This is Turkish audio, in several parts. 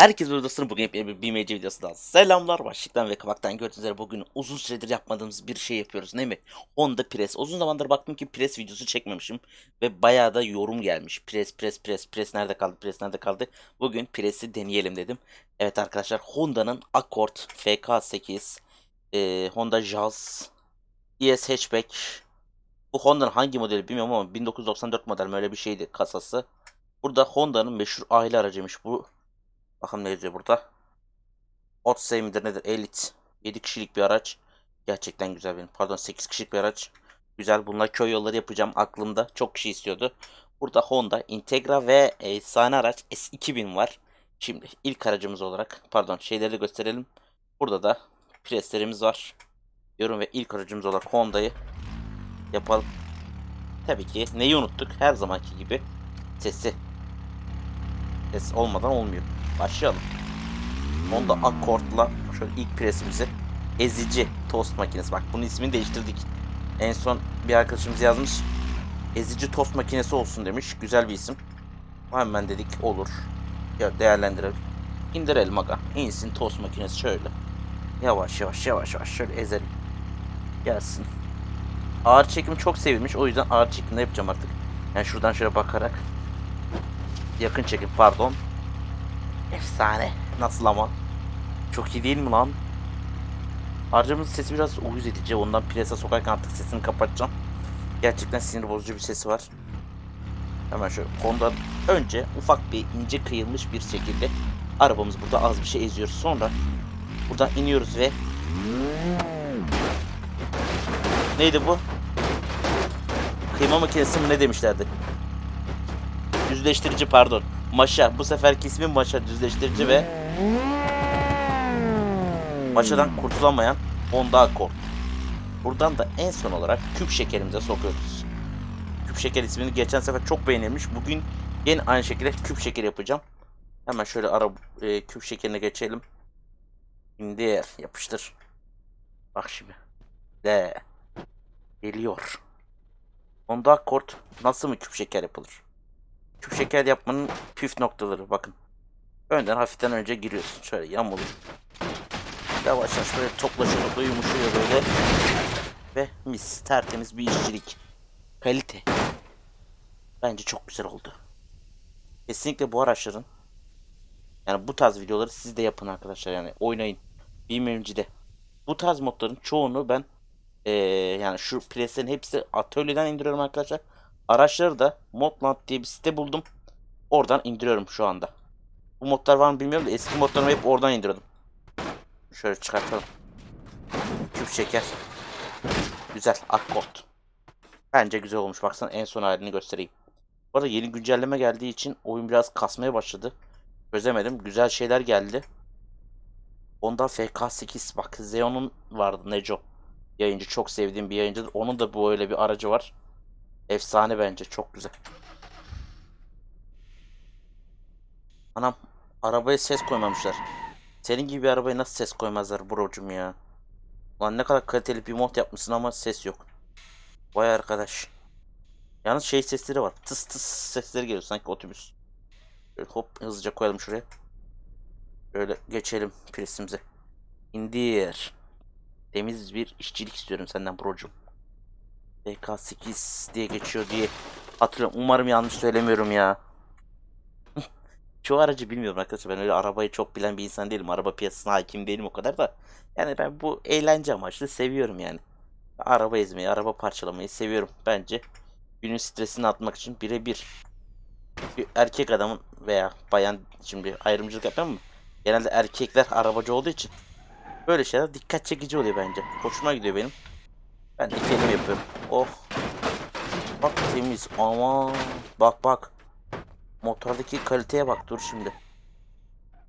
Herkes buradasın bugün yepyeni bir BMC videosundan selamlar başlıktan ve kabaktan gördüğünüz üzere bugün uzun süredir yapmadığımız bir şey yapıyoruz değil mi? Honda Press. Uzun zamandır baktım ki Press videosu çekmemişim ve bayağı da yorum gelmiş. Press Press Press Press nerede kaldı Press nerede kaldı? Bugün Press'i deneyelim dedim. Evet arkadaşlar Honda'nın Accord FK8 e, Honda Jazz ES Hatchback bu Honda'nın hangi modeli bilmiyorum ama 1994 model mi öyle bir şeydi kasası. Burada Honda'nın meşhur aile aracıymış bu Bakalım ne yazıyor burada. Odyssey midir nedir? Elite. 7 kişilik bir araç. Gerçekten güzel benim. Pardon 8 kişilik bir araç. Güzel. Bunlar köy yolları yapacağım aklımda. Çok kişi istiyordu. Burada Honda Integra ve efsane araç S2000 var. Şimdi ilk aracımız olarak pardon şeyleri gösterelim. Burada da preslerimiz var. Diyorum ve ilk aracımız olarak Honda'yı yapalım. Tabii ki neyi unuttuk? Her zamanki gibi sesi. Ses olmadan olmuyor. Başlayalım. Honda Accord'la şöyle ilk presimizi ezici tost makinesi. Bak bunun ismini değiştirdik. En son bir arkadaşımız yazmış. Ezici tost makinesi olsun demiş. Güzel bir isim. Hemen dedik olur. Ya değerlendirelim. İndirelim aga. İnsin tost makinesi şöyle. Yavaş yavaş yavaş yavaş şöyle ezelim. Gelsin. Ağır çekimi çok sevilmiş. O yüzden ağır çekimde yapacağım artık. Yani şuradan şöyle bakarak. Yakın çekim pardon. Efsane. Nasıl ama? Çok iyi değil mi lan? Harcamızın sesi biraz uyuz edici. Ondan plasa sokarken artık sesini kapatacağım. Gerçekten sinir bozucu bir sesi var. Hemen şöyle konudan önce ufak bir ince kıyılmış bir şekilde arabamız burada az bir şey eziyoruz. Sonra buradan iniyoruz ve neydi bu? Kıyma makinesi mi ne demişlerdi? Düzleştirici pardon. Maşa. Bu seferki ismi Maşa. Düzleştirici ve Maşadan kurtulamayan Honda Accord. Buradan da en son olarak küp şekerimize sokuyoruz. Küp şeker ismini geçen sefer çok beğenilmiş. Bugün yine aynı şekilde küp şeker yapacağım. Hemen şöyle ara e, küp şekerine geçelim. Şimdi yapıştır. Bak şimdi. De. Geliyor. Honda Accord nasıl mı küp şeker yapılır? Küp şeker yapmanın püf noktaları bakın. Önden hafiften önce giriyorsun. Şöyle yamulur. Yavaş yavaş böyle toplaşıyor, topla yumuşuyor böyle. Ve mis tertemiz bir işçilik. Kalite. Bence çok güzel oldu. Kesinlikle bu araçların yani bu tarz videoları siz de yapın arkadaşlar yani oynayın. BMW'de. Bu tarz modların çoğunu ben eee, yani şu preslerin hepsi atölyeden indiriyorum arkadaşlar. Araçları da Modland diye bir site buldum. Oradan indiriyorum şu anda. Bu modlar var mı bilmiyorum da eski modlarımı hep oradan indiriyordum. Şöyle çıkartalım. Küp şeker. Güzel. Accord. Bence güzel olmuş. Baksana en son halini göstereyim. Bu arada yeni güncelleme geldiği için oyun biraz kasmaya başladı. Çözemedim. Güzel şeyler geldi. Onda FK8 bak Xeon'un vardı Neco. Yayıncı çok sevdiğim bir yayıncıdır. Onun da bu öyle bir aracı var. Efsane bence. Çok güzel. Anam. Arabaya ses koymamışlar. Senin gibi bir arabaya nasıl ses koymazlar brocum ya. Lan ne kadar kaliteli bir mod yapmışsın ama ses yok. Vay arkadaş. Yalnız şey sesleri var. Tıs tıs sesleri geliyor sanki otobüs. Böyle hop hızlıca koyalım şuraya. Böyle geçelim presimize. İndir. Temiz bir işçilik istiyorum senden brocum. BK8 diye geçiyor diye hatırlıyorum. Umarım yanlış söylemiyorum ya. Çoğu aracı bilmiyorum arkadaşlar. Ben öyle arabayı çok bilen bir insan değilim. Araba piyasasına hakim değilim o kadar da. Yani ben bu eğlence amaçlı seviyorum yani. Araba ezmeyi, araba parçalamayı seviyorum. Bence günün stresini atmak için birebir. Bir erkek adamın veya bayan şimdi ayrımcılık yapmam mı? Genelde erkekler arabacı olduğu için böyle şeyler dikkat çekici oluyor bence. Hoşuma gidiyor benim. Ben de kendim yapıyorum. Oh. Bak temiz. Aman. Bak bak. Motordaki kaliteye bak. Dur şimdi.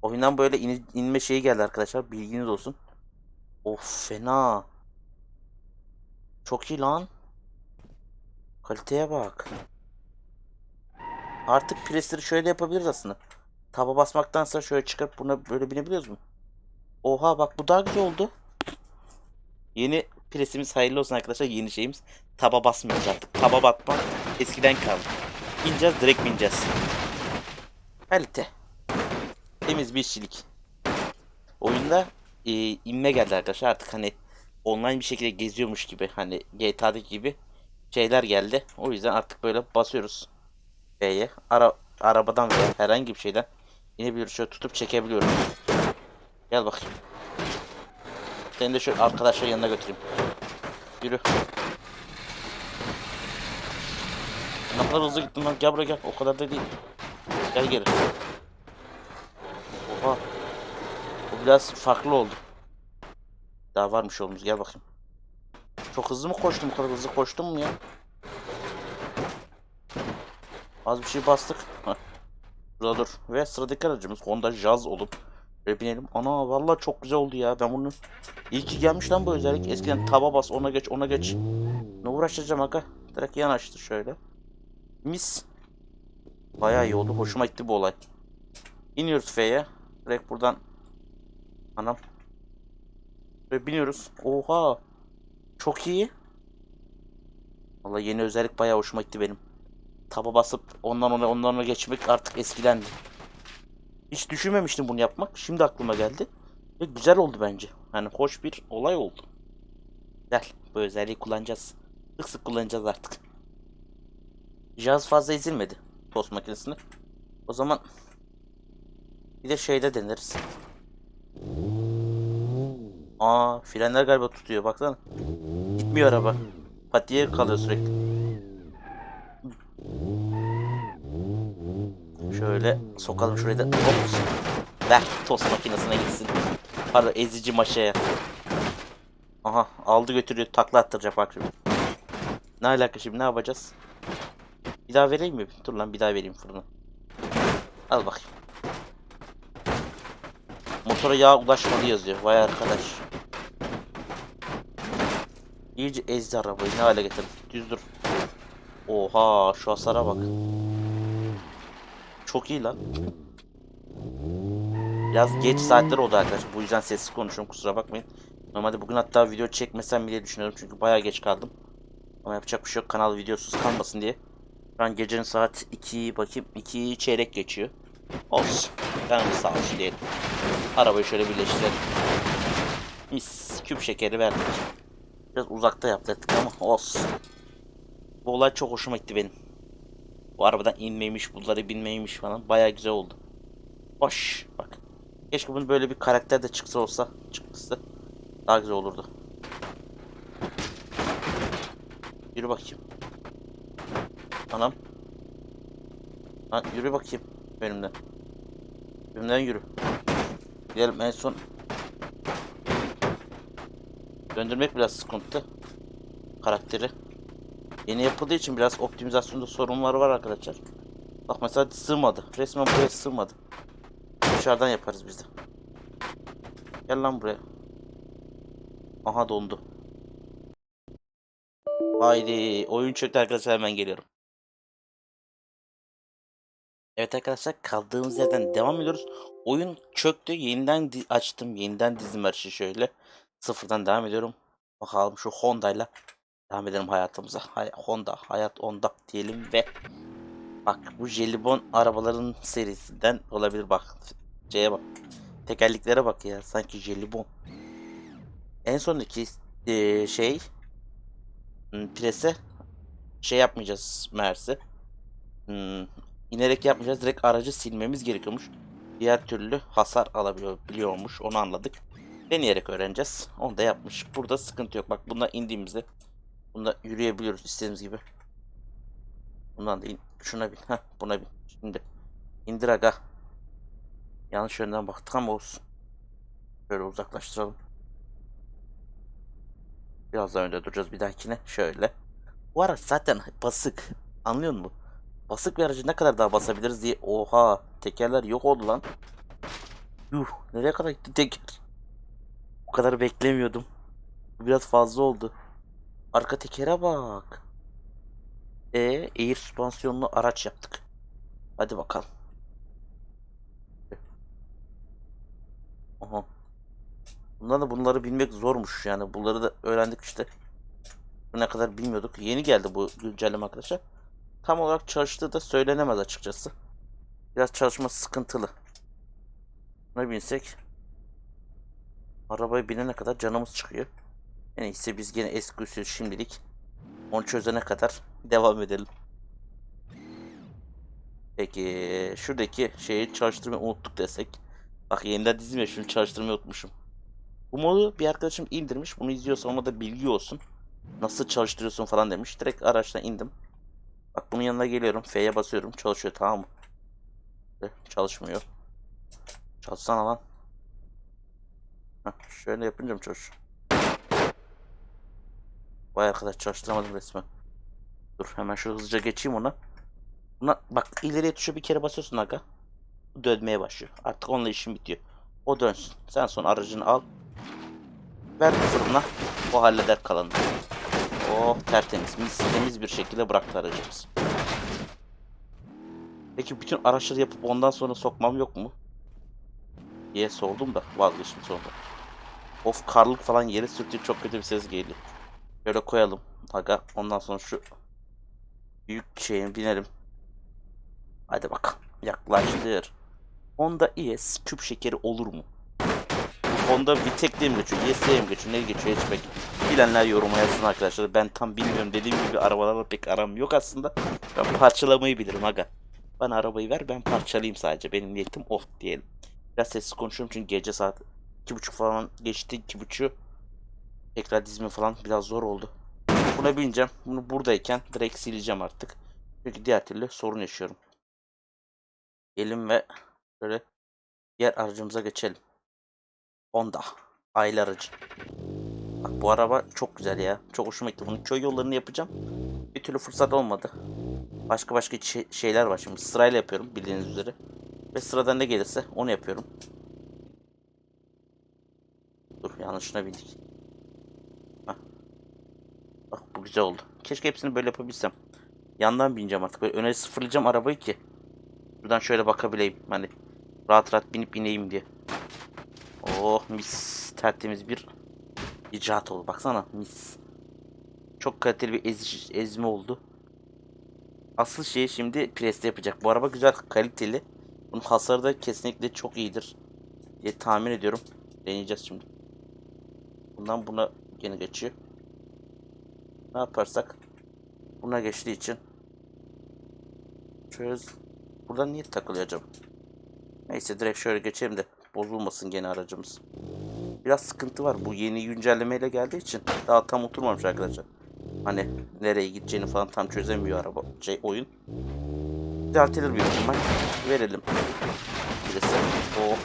Oyundan böyle in- inme şeyi geldi arkadaşlar. Bilginiz olsun. Of fena. Çok iyi lan. Kaliteye bak. Artık presleri şöyle yapabiliriz aslında. Taba basmaktansa şöyle çıkıp buna böyle binebiliyoruz mu? Oha bak bu daha güzel oldu. Yeni presimiz hayırlı olsun arkadaşlar. Yeni şeyimiz. Taba basmıyoruz artık. Taba batmak eskiden kaldı. İneceğiz direkt bineceğiz. Kalite. Temiz bir işçilik. Oyunda e, inme geldi arkadaşlar artık hani online bir şekilde geziyormuş gibi hani GTA'daki gibi şeyler geldi. O yüzden artık böyle basıyoruz B'ye. Ara, arabadan veya herhangi bir şeyden inebiliyoruz. Şöyle tutup çekebiliyoruz. Gel bakayım. Seni de şöyle arkadaşların yanına götüreyim. Yürü. Ne kadar hızlı gittin lan. Gel buraya gel. O kadar da değil. Gel geri. Oha. Bu biraz farklı oldu. Daha varmış yolumuz. Gel bakayım. Çok hızlı mı koştum? Bu kadar hızlı koştum mu ya? Az bir şey bastık. Burada dur. Ve sıradaki aracımız Honda Jazz olup Ve binelim. Ana vallahi çok güzel oldu ya. Ben bunu iyi ki gelmiş lan bu özellik. Eskiden taba bas ona geç ona geç. Ne uğraşacağım aga? Direkt yanaştı şöyle. Mis. Bayağı iyi oldu. Hoşuma gitti bu olay. İniyoruz F'ye. Direkt buradan. Anam. Ve biniyoruz. Oha. Çok iyi. Vallahi yeni özellik bayağı hoşuma gitti benim. Taba basıp ondan ona ondan ona geçmek artık eskilendi. Hiç düşünmemiştim bunu yapmak. Şimdi aklıma geldi. Ve güzel oldu bence. Yani hoş bir olay oldu. Güzel. Bu özelliği kullanacağız. Sık sık kullanacağız artık. Cihaz fazla ezilmedi. Tost makinesini. O zaman bir de şeyde deneriz. Aa frenler galiba tutuyor baksana. Gitmiyor araba. Patiye kalıyor sürekli. Şöyle sokalım şurayı da. Hop. Ver tost makinesine gitsin. Pardon ezici maşaya. Aha aldı götürüyor takla attıracak bak şimdi. Ne alaka şimdi ne yapacağız? Bir daha vereyim mi? Dur lan bir daha vereyim fırına. Al bakayım. Motora yağ ulaşmadı yazıyor. Vay arkadaş. İyice ezdi arabayı. Ne hale getirdi. Düz dur. Oha şu hasara bak. Çok iyi lan. Biraz geç saatler oldu arkadaşlar. Bu yüzden sessiz konuşuyorum kusura bakmayın. Normalde bugün hatta video çekmesem bile düşünüyorum çünkü bayağı geç kaldım. Ama yapacak bir şey yok kanal videosuz kalmasın diye. Şu an gecenin saat 2 bakayım 2 çeyrek geçiyor. Olsun. Canımız sağ diyelim. Arabayı şöyle birleştirelim. Mis küp şekeri verdik. Biraz uzakta yaptık ama olsun. Bu olay çok hoşuma gitti benim. Bu arabadan inmeymiş, bunları binmeymiş falan. Bayağı güzel oldu. Hoş. Bak. Keşke bunun böyle bir karakter de çıksa olsa. Çıkmışsa. Daha güzel olurdu. Yürü bakayım. Anam. Lan yürü bakayım. Benimden. Benimden yürü. Gidelim en son. Döndürmek biraz sıkıntı. Karakteri. Yeni yapıldığı için biraz optimizasyonda sorunları var arkadaşlar. Bak mesela sığmadı. Resmen buraya sığmadı. Dışarıdan yaparız biz de. Gel lan buraya. Aha dondu. Haydi oyun çöktü arkadaşlar hemen geliyorum. Evet arkadaşlar kaldığımız yerden devam ediyoruz. Oyun çöktü. Yeniden açtım. Yeniden dizim açı şöyle. Sıfırdan devam ediyorum. Bakalım şu Honda'yla devam edelim hayatımıza. Hay Honda, hayat Honda diyelim ve bak bu jelibon arabaların serisinden olabilir bak. Şeye bak. Tekerleklere bak ya sanki jelibon. En sondaki eee, şey hmm, prese şey yapmayacağız Mersi. Hmm, inerek yapmayacağız. Direkt aracı silmemiz gerekiyormuş. Diğer türlü hasar alabiliyor biliyormuş. Onu anladık. Deneyerek öğreneceğiz. Onu da yapmış. Burada sıkıntı yok. Bak bunda indiğimizde bunda yürüyebiliyoruz istediğimiz gibi. Bundan da in. Şuna bin. Heh, buna bin. Şimdi indir aga. Yanlış yönden baktık ama olsun. Şöyle uzaklaştıralım. Biraz daha önde duracağız bir dahakine. Şöyle. Bu araç zaten basık. Anlıyor musun? Basık bir aracı ne kadar daha basabiliriz diye. Oha. Tekerler yok oldu lan. Yuh. Nereye kadar gitti teker? Bu kadar beklemiyordum. Biraz fazla oldu. Arka tekere bak. E, air süspansiyonlu araç yaptık. Hadi bakalım. Aha. Bundan da bunları bilmek zormuş yani. Bunları da öğrendik işte. Ne kadar bilmiyorduk. Yeni geldi bu güncelleme arkadaşlar. Tam olarak çalıştığı da söylenemez açıkçası. Biraz çalışması sıkıntılı. Buna binsek arabaya binene kadar canımız çıkıyor. İyisi biz gene eski usul şimdilik onu çözene kadar devam edelim. Peki şuradaki şeyi çalıştırmayı unuttuk desek. Bak yeniden dizim şunu çalıştırmayı unutmuşum. Bu modu bir arkadaşım indirmiş. Bunu izliyorsa ona da bilgi olsun. Nasıl çalıştırıyorsun falan demiş. Direkt araçtan indim. Bak bunun yanına geliyorum. F'ye basıyorum. Çalışıyor tamam mı? Eh, Çalışmıyor. Çalışsana lan. Heh, şöyle yapınca mı çalışıyor? Vay arkadaş çalıştıramadım resmen. Dur hemen şu hızlıca geçeyim ona. Buna bak ileriye tuşa bir kere basıyorsun aga. Dönmeye başlıyor. Artık onunla işin bitiyor. O dönsün. Sen son aracını al. Ver fırına. O halleder kalanını. Oh tertemiz. Mis temiz bir şekilde bıraktı aracımız. Peki bütün araçları yapıp ondan sonra sokmam yok mu? diye sordum da vazgeçtim sonunda. Of karlık falan yere sürtüyor çok kötü bir ses geliyor. Şöyle koyalım. Aga ondan sonra şu büyük şeyin binelim. Hadi bakalım. Yaklaştır. Honda ES küp şekeri olur mu? Honda Vitek mi geçiyor? ES'e mi geçiyor? Ne geçiyor? Hatchback. Bilenler yoruma yazsın arkadaşlar. Ben tam bilmiyorum. Dediğim gibi arabalarla pek aram yok aslında. Ben parçalamayı bilirim aga. Bana arabayı ver ben parçalayayım sadece. Benim niyetim o diyelim. Biraz sessiz konuşuyorum çünkü gece saat iki buçuk falan geçti. iki buçuğu. Tekrar dizme falan biraz zor oldu. Buna bineceğim. Bunu buradayken direkt sileceğim artık. Çünkü diğer türlü sorun yaşıyorum. Gelin ve şöyle diğer aracımıza geçelim. Honda. Aile aracı. Bak bu araba çok güzel ya. Çok hoşuma gitti. Bunun köy yollarını yapacağım. Bir türlü fırsat olmadı. Başka başka şey- şeyler var şimdi. Sırayla yapıyorum bildiğiniz üzere. Ve sıradan ne gelirse onu yapıyorum. Dur yanlışına bindik. Güzel oldu. Keşke hepsini böyle yapabilsem. Yandan bineceğim artık. Böyle öne sıfırlayacağım arabayı ki. Buradan şöyle bakabileyim. Hani rahat rahat binip ineyim diye. Oh mis. Tertemiz bir icat oldu. Baksana mis. Çok kaliteli bir eziş, ezme oldu. Asıl şeyi şimdi preste yapacak. Bu araba güzel, kaliteli. Bunun hasarı da kesinlikle çok iyidir diye tahmin ediyorum. Deneyeceğiz şimdi. Bundan buna yine geçiyor. Ne yaparsak buna geçtiği için çöz. Buradan niye takılıyor acaba? Neyse direkt şöyle geçelim de bozulmasın gene aracımız. Biraz sıkıntı var. Bu yeni güncellemeyle geldiği için daha tam oturmamış arkadaşlar. Hani nereye gideceğini falan tam çözemiyor araba şey oyun. Düzeltilir bir ihtimal. Verelim. Birisi. Oh.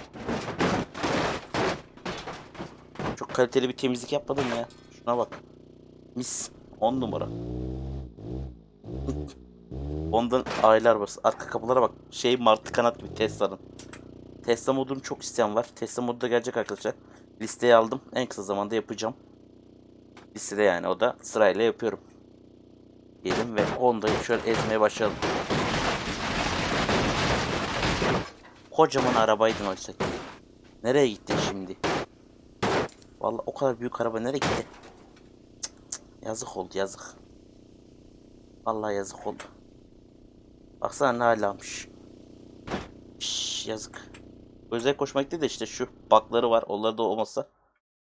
Çok kaliteli bir temizlik yapmadım ya. Şuna bak. Mis. 10 numara. Ondan aile arabası. Arka kapılara bak. Şey martı kanat gibi Tesla'nın. Tesla modunu çok isteyen var. Tesla modu da gelecek arkadaşlar. Listeye aldım. En kısa zamanda yapacağım. Listede yani o da sırayla yapıyorum. Diyelim ve Honda'yı şöyle ezmeye başlayalım. Kocaman arabaydın oysa ki. Nereye gittin şimdi? Vallahi o kadar büyük araba nereye gitti? Yazık oldu yazık. Vallahi yazık oldu. Baksana ne halamış. Şş, yazık. Özel koşma gitti de işte şu bakları var. Onları da olmasa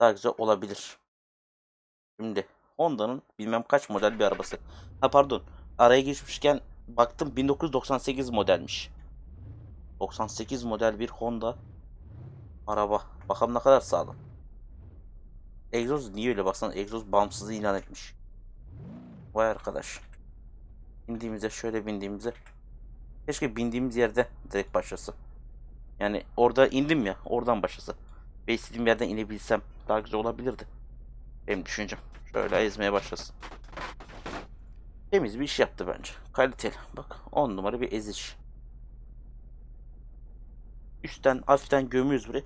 daha güzel olabilir. Şimdi Honda'nın bilmem kaç model bir arabası. Ha pardon. Araya geçmişken baktım 1998 modelmiş. 98 model bir Honda araba. Bakalım ne kadar sağlam. Egzoz niye öyle baksana egzoz bağımsızlığı ilan etmiş. Vay arkadaş. Bindiğimizde şöyle bindiğimizde keşke bindiğimiz yerde direkt başlasa. Yani orada indim ya oradan başlasa. Ve istediğim yerden inebilsem daha güzel olabilirdi. Benim düşüncem. Şöyle ezmeye başlasın. Temiz bir iş yaptı bence. Kaliteli. Bak 10 numara bir eziş. Üstten hafiften gömüyoruz buraya.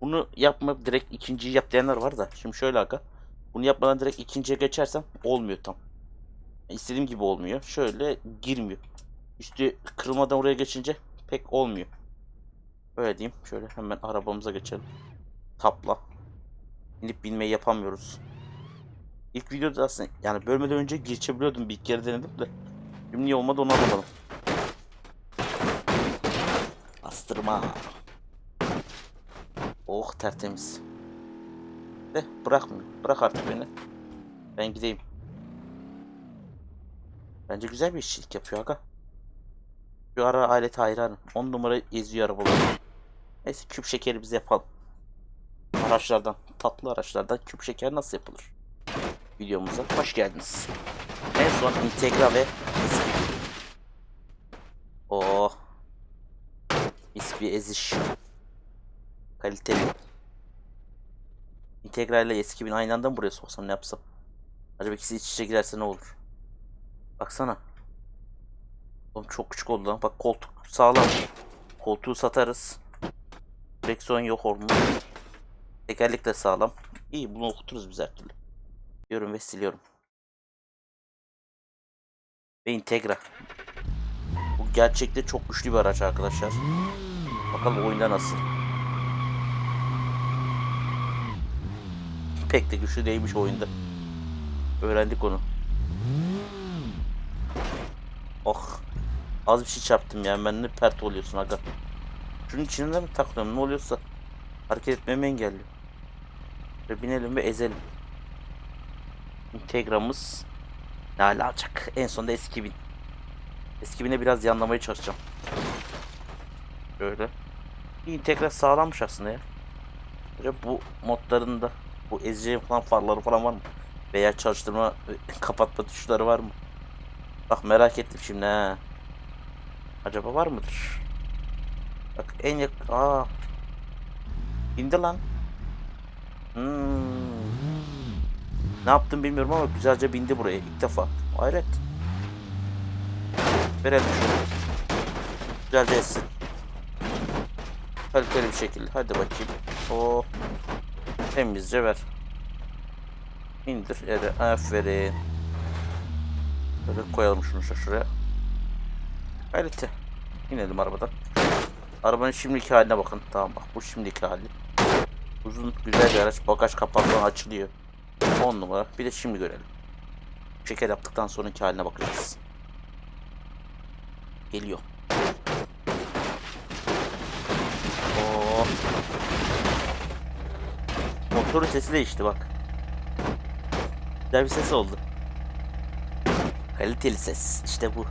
Bunu yapma direkt ikinciyi yap diyenler var da. Şimdi şöyle aga. Bunu yapmadan direkt ikinciye geçersem olmuyor tam. İstediğim gibi olmuyor. Şöyle girmiyor. Üstü kırılmadan oraya geçince pek olmuyor. Öyle diyeyim. Şöyle hemen arabamıza geçelim. Tapla. İnip binmeyi yapamıyoruz. İlk videoda aslında yani bölmeden önce geçebiliyordum bir iki kere denedim de. Şimdi niye olmadı onu anlamadım. Bastırma. Oh tertemiz. De bırakmıyor. Bırak artık beni. Ben gideyim. Bence güzel bir işçilik yapıyor aga. Şu ara aleti hayranım. 10 numara eziyor arabaları. Neyse küp şekeri biz yapalım. Araçlardan, tatlı araçlardan küp şeker nasıl yapılır? Videomuza hoş geldiniz. En son Integra ve. Oh. Mis bir. Kaliteli. Integra ile eski bin aynı anda mı buraya soksam ne yapsam? Acaba ikisi iç içe girerse ne olur? Baksana. Oğlum çok küçük oldu lan. Bak koltuk sağlam. Koltuğu satarız. Direksiyon yok olmuş. Tekerlek de sağlam. İyi bunu okuturuz biz her türlü. Diyorum ve siliyorum. Ve Integra. Bu gerçekte çok güçlü bir araç arkadaşlar. Bakalım oyunda nasıl. Pek de güçlü değilmiş oyunda. Öğrendik onu. Oh. Az bir şey çarptım yani ben ne pert oluyorsun aga. Şunun içine mi takılıyorum ne oluyorsa. Hareket etmemi engelliyor. Ve binelim ve ezelim. Integramız ne hale alacak? En sonunda eski bin. Eski bine biraz yanlamaya çalışacağım. Böyle. Integra sağlammış aslında ya. Böyle bu modlarında bu ezici falan farları falan var mı? Veya çalıştırma kapatma tuşları var mı? Bak merak ettim şimdi ha. Acaba var mıdır? Bak en yak... Aa. İndi lan. Hmm. Ne yaptım bilmiyorum ama güzelce bindi buraya ilk defa. Hayret. Verelim şunu. Güzelce etsin. Kaliteli bir şekilde. Hadi bakayım. O temizce ver. İndir. Evet, aferin. Böyle koyalım şunu şu- şuraya. Kalite. İnelim arabadan. Arabanın şimdiki haline bakın. Tamam bak bu şimdiki hali. Uzun güzel bir araç. Bagaj kapakları açılıyor. 10 numara. Bir de şimdi görelim. Şeker yaptıktan sonraki haline bakacağız. Geliyor. Oo. Motorun sesi değişti bak. Güzel bir ses oldu. Kaliteli ses. İşte bu.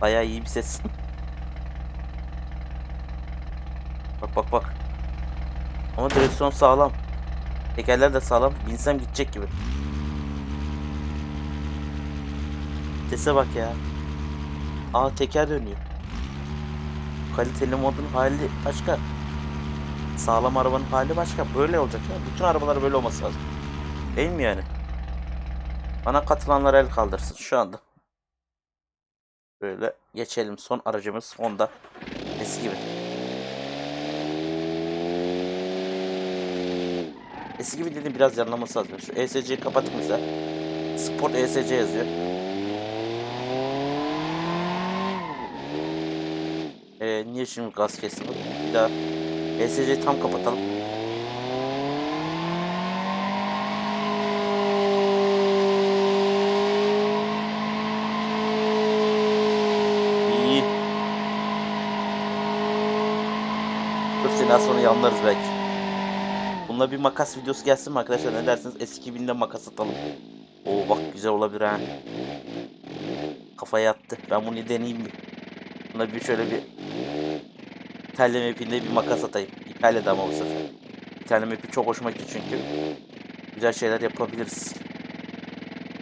Bayağı iyi bir ses. bak bak bak. Ama direksiyon sağlam. Tekerler de sağlam. Binsem gidecek gibi. Sese bak ya. Aa teker dönüyor. Kaliteli modun hali başka. Sağlam arabanın hali başka. Böyle olacak ya. Bütün arabalar böyle olması lazım. Değil mi yani? Bana katılanlar el kaldırsın şu anda. Böyle geçelim. Son aracımız Honda. Eski gibi. Eski gibi dedim biraz yanlaması lazım. Şu ESC'yi kapattık mesela. Sport ESC yazıyor. Ee, niye şimdi gaz bu? Bir daha ESC'yi tam kapatalım. İyi. Dur seni az sonra yanlarız belki. Bununla bir makas videosu gelsin mi arkadaşlar? Ne dersiniz? Eski binde makas atalım. Oo bak güzel olabilir ha. Kafaya yattı. Ben bunu deneyeyim bir. Buna bir şöyle bir İtalya mapinde bir makas atayım. İtalya'da ama bu sefer. İtalya mapi çok hoşuma gitti çünkü. Güzel şeyler yapabiliriz.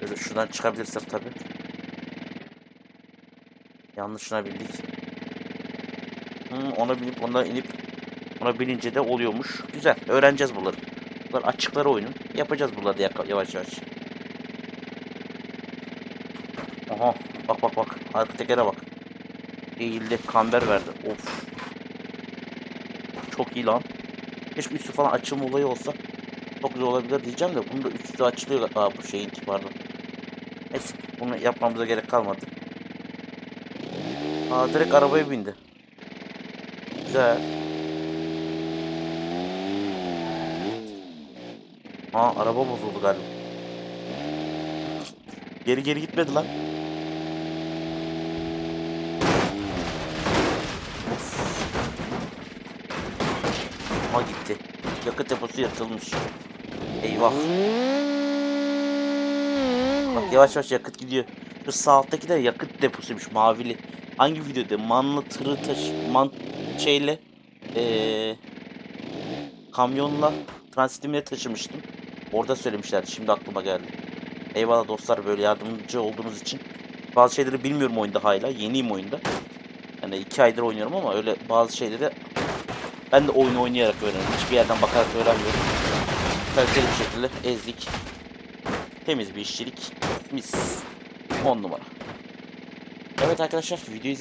Böyle şuradan çıkabilirsek tabi. Yanlışına bildik. Hmm, ona binip ondan inip ona binince de oluyormuş. Güzel. Öğreneceğiz bunları. Bunlar açıkları oyunun. Yapacağız bunları da yavaş yavaş. Aha. Bak bak bak. Arka tekere bak. Eğildi. Kamber verdi. Of. Çok iyi lan. Keşke üstü falan açılma olayı olsa. Çok güzel olabilir diyeceğim de bunu da üstü açılıyor. Aa bu şeyin pardon. Neyse bunu yapmamıza gerek kalmadı. Aa direkt arabaya bindi. Güzel. Aa araba bozuldu galiba. Geri geri gitmedi lan. Of. Aha gitti. Yakıt deposu yatılmış. Eyvah. Bak yavaş yavaş yakıt gidiyor. Şu sağ alttaki de yakıt deposuymuş mavili. Hangi videoda? Manlı tırı taş man şeyle eee kamyonla transitimle taşımıştım. Orada söylemişlerdi. Şimdi aklıma geldi. Eyvallah dostlar böyle yardımcı olduğunuz için. Bazı şeyleri bilmiyorum oyunda hala. Yeniyim oyunda. Yani iki aydır oynuyorum ama öyle bazı şeyleri ben de oyun oynayarak öğreniyorum. Hiçbir yerden bakarak öğrenmiyorum. Kaliteli bir şekilde ezdik. Temiz bir işçilik. Mis. 10 numara. Evet arkadaşlar videoyu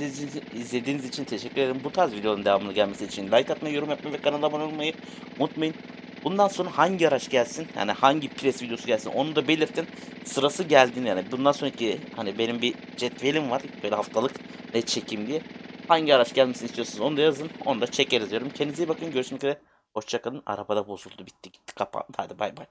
izlediğiniz, için teşekkür ederim. Bu tarz videoların devamlı gelmesi için like atmayı, yorum yapmayı ve kanala abone olmayı unutmayın. Bundan sonra hangi araç gelsin, yani hangi pres videosu gelsin onu da belirtin. Sırası geldiğinde yani bundan sonraki hani benim bir cetvelim var böyle haftalık ne çekeyim diye. Hangi araç gelmesini istiyorsanız onu da yazın. Onu da çekeriz diyorum. Kendinize iyi bakın. Görüşmek üzere. Hoşçakalın. Arabada bozuldu. Bitti gitti. Kapandı. Hadi bay bay.